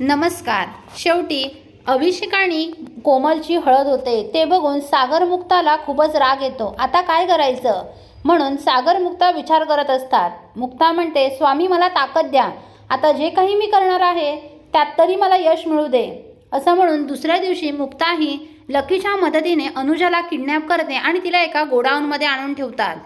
नमस्कार. शेवटी अभिषेक आणि कोमलची हळद होते ते बघून सागर मुक्ताला खूपच राग येतो. आता काय करायचं? म्हणून सागर मुक्ता विचार करत असतात. मुक्ता म्हणते स्वामी मला ताकद द्या. आता जे काही मी करणार आहे त्यात तरी मला यश मिळू दे. असं म्हणून दुसऱ्या दिवशी मुक्ता ही लकीच्या मदतीने अनुजाला किडनॅप करते आणि तिला एका गोडाऊनमध्ये आणून ठेवतात.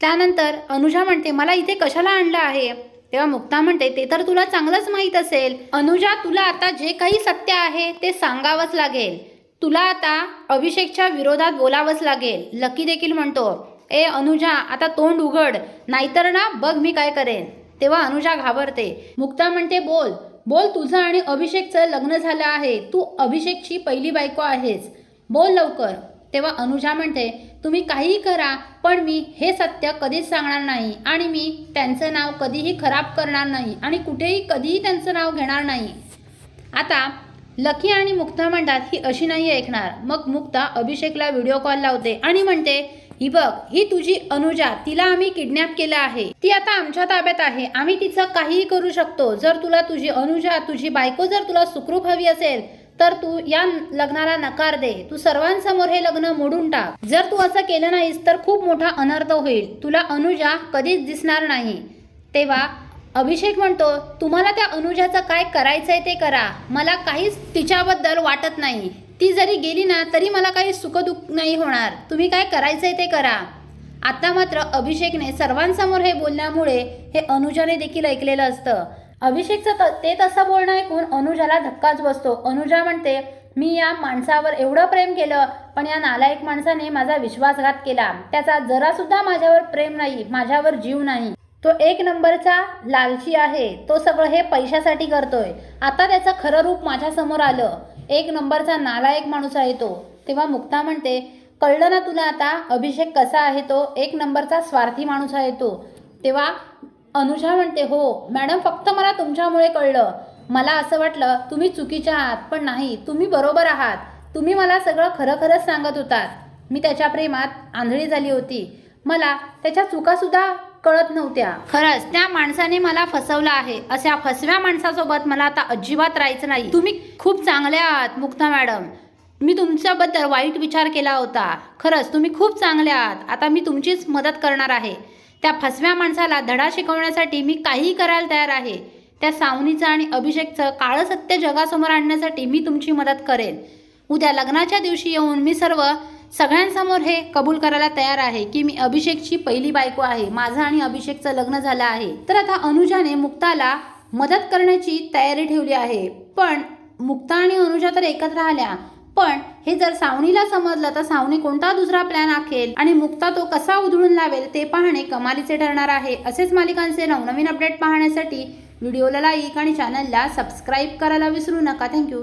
त्यानंतर अनुजा म्हणते मला इथे कशाला आणलं आहे? तेव्हा मुक्ता म्हणते ते तर तुला चांगलंच माहीत असेल. अनुजा तुला आता जे काही सत्य आहे ते सांगावंच लागेल. तुला आता अभिषेकच्या विरोधात बोलावंच लागेल. लकी देखील म्हणतो ए अनुजा आता तोंड उघड नाहीतर ना बघ मी काय करेन. तेव्हा अनुजा घाबरते. मुक्ता म्हणते बोल बोल तुझं आणि अभिषेकचं लग्न झालं आहे. तू अभिषेकची पहिली बायको आहेस. बोल लवकर. तेव्हा अनुजा म्हणते तुम्ही काहीही करा पण मी हे सत्य कधीच सांगणार नाही आणि मी त्यांचं नाव कधीही खराब करणार नाही आणि कुठेही कधीही त्यांचं नाव घेणार नाही. आता लकी आणि मुक्ता म्हणतात ही अशी नाही ऐकणार. मग मुक्ता अभिषेकला व्हिडिओ कॉल लावते आणि म्हणते ही बघ ही तुझी अनुजा तिला आम्ही किडनॅप केलं आहे. ती आता आमच्या ताब्यात आहे. आम्ही तिचं काहीही करू शकतो. जर तुला तुझी अनुजा तुझी बायको जर तुला सुखरूप हवी असेल तर तू या लग्नाला नकार दे. तू सर्वांसमोर हे लग्न मोडून टाक. जर तू असं केलं नाहीस तर खूप मोठा अनर्थ होईल. तुला अनुजा कधीच दिसणार नाही. तेव्हा अभिषेक म्हणतो तुम्हाला त्या अनुजाचं काय करायचंय ते करा. मला काहीच तिच्याबद्दल वाटत नाही. ती जरी गेली ना तरी मला काही सुखदुःख नाही होणार. तुम्ही काय करायचंय ते करा. आता मात्र अभिषेकने सर्वांसमोर हे बोलल्यामुळे हे अनुजाने देखील ऐकलेलं असतं. अभिषेकचं त- ते तसं बोलणं ऐकून अनुजाला धक्काच बसतो. अनुजा म्हणते मी या माणसावर एवढं प्रेम केलं पण या नालायक माणसाने माझा विश्वासघात केला. त्याचा जरा सुद्धा माझ्यावर प्रेम नाही माझ्यावर जीव नाही. तो एक नंबरचा लालची आहे. तो सगळं हे पैशासाठी करतोय. आता त्याचं खरं रूप माझ्यासमोर आलं. एक नंबरचा नालायक माणूस आहे तो. तेव्हा मुक्ता म्हणते कळलं ना तुला आता अभिषेक कसा आहे तो? एक नंबरचा स्वार्थी माणूस आहे तो. तेव्हा अनुजा म्हणते हो मॅडम फक्त मला तुमच्यामुळे कळलं. मला असं वाटलं तुम्ही चुकीच्या आहात पण नाही तुम्ही बरोबर आहात. तुम्ही मला सगळं खरं खरंच सांगत होतात. मी त्याच्या प्रेमात आंधळी झाली होती. मला त्याच्या चुकासुद्धा कळत नव्हत्या. खरंच त्या माणसाने मला फसवलं आहे. अशा फसव्या माणसासोबत मला आता अजिबात राहायचं नाही. तुम्ही खूप चांगले आहात मुक्ता मॅडम. मी तुमच्याबद्दल वाईट विचार केला होता. खरंच तुम्ही खूप चांगले आहात. आता मी तुमचीच मदत करणार आहे. त्या फसव्या माणसाला धडा शिकवण्यासाठी मी काहीही करायला तयार आहे. त्या सावनीचं आणि अभिषेकचं काळं सत्य जगासमोर आणण्यासाठी मी तुमची मदत करेन. उद्या लग्नाच्या दिवशी येऊन मी सर्व सगळ्यांसमोर हे कबूल करायला तयार आहे की मी अभिषेकची पहिली बायको आहे. माझं आणि अभिषेकचं लग्न झालं आहे. तर आता अनुजाने मुक्ताला मदत करण्याची तयारी ठेवली आहे. पण मुक्ता आणि अनुजा तर एकत्र आल्या. पण हे जर सावनीला समजलं तर सावनी कोणता दुसरा प्लॅन आखेल आणि मुक्ता तो कसा उधळून लावेल ते पाहणे कमालीचे ठरणार आहे. असेच मालिकांचे नवनवीन अपडेट पाहण्यासाठी व्हिडिओला लाईक आणि चॅनलला सबस्क्राईब करायला विसरू नका. थँक्यू